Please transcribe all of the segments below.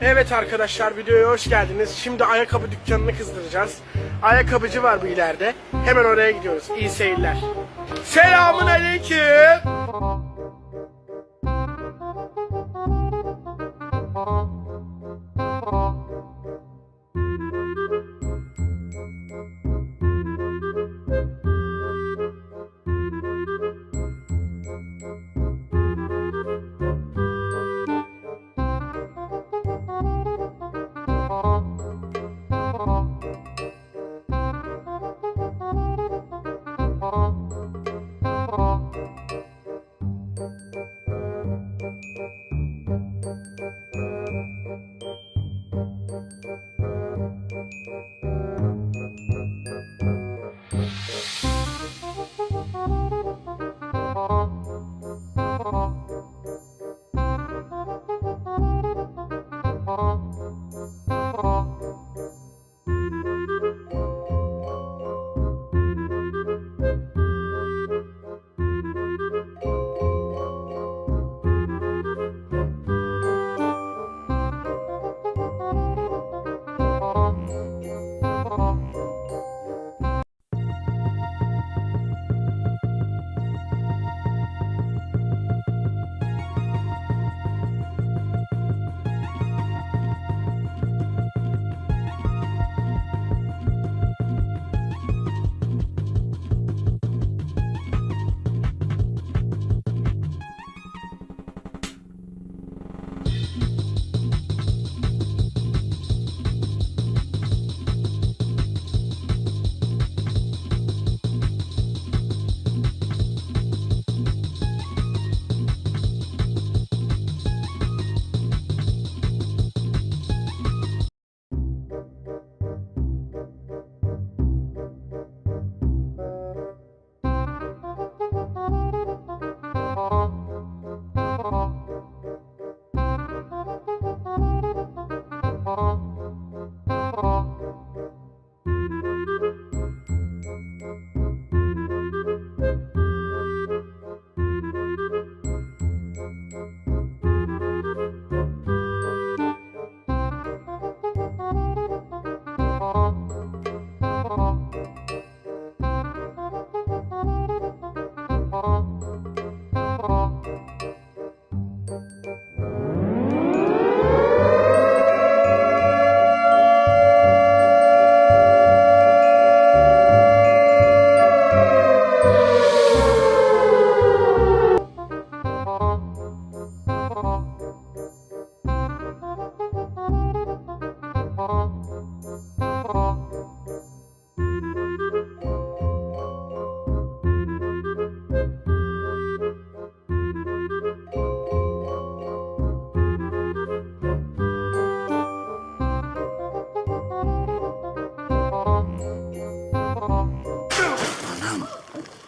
Evet arkadaşlar videoya hoş geldiniz. Şimdi ayakkabı dükkanını kızdıracağız. Ayakkabıcı var bu ileride. Hemen oraya gidiyoruz. İyi seyirler. Selamun aleyküm. Oh.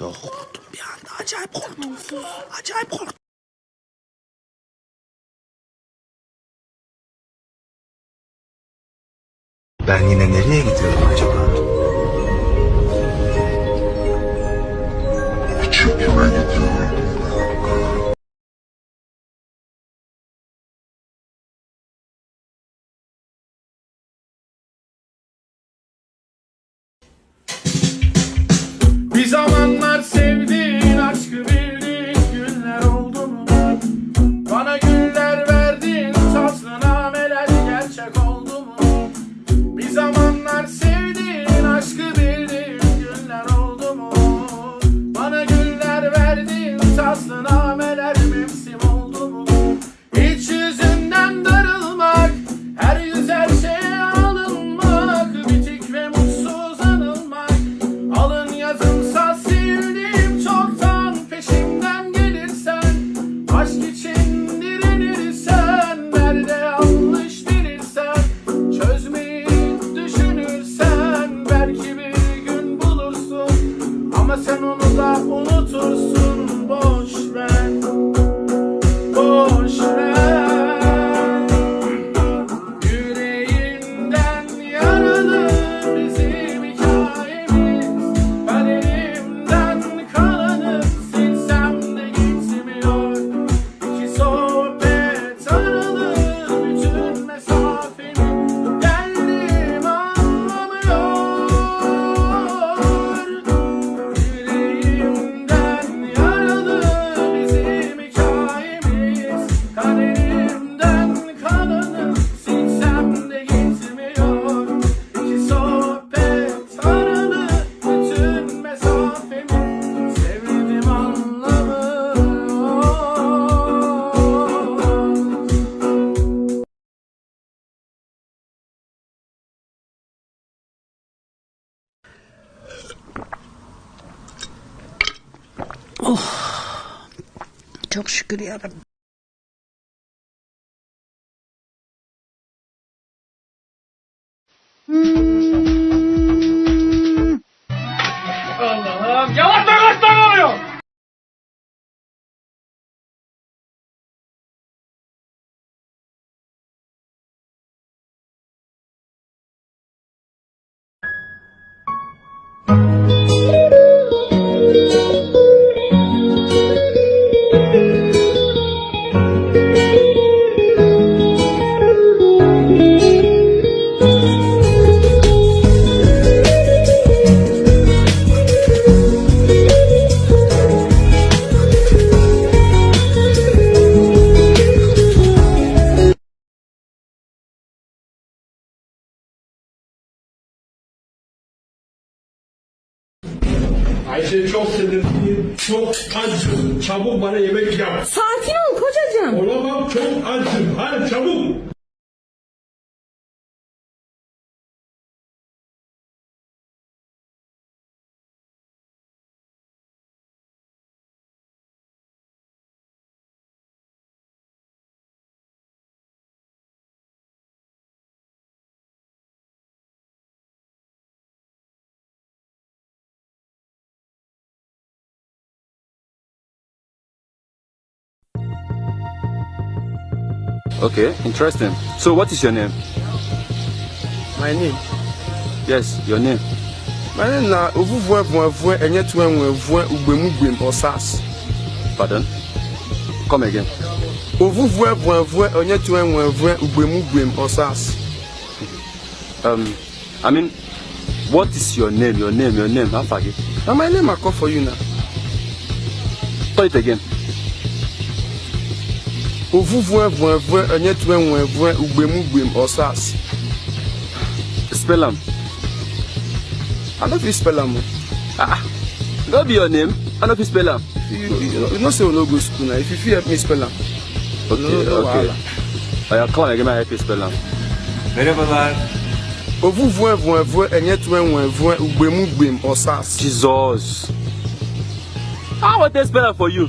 Çok korktum bir anda. Acayip korktum. Acayip korktum. Ben yine nereye gidiyorum acaba? Söz Çok şükür yarabbim. Allah'ım yavaş yavaş oluyor. Ayşe çok sinirliyim, çok acım. Çabuk bana yemek yap. Sakin ol kocacığım. Olamam çok acım. Hadi çabuk. Okay, interesting. So, what is your name? My name? Yes, your name. My name na ovuvue vuevue enye tue nwevue ugbemugbe osas. Pardon? Come again. Onye tue nwevue ugbemugbe osas. Um, I mean, what is your name? Your name, your name. How far? Na my name I call for you now. Call it again ovuvwevwevwe onye tue nwevwe ugbemugbem osas. Spell am i no fit spell am ah. ah. No be your name. I no fit spell am you know say we no go school na if you fit help me spell am okay. okay oya oh, come on again i help you spell am ovuvwevwevwe onye tue nwevwe ugbemugbem osas. Jesus. Ah, How i wan take spell am for you?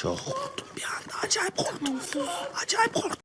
çok korktum bir anda. Acayip korktum. Acayip korktum.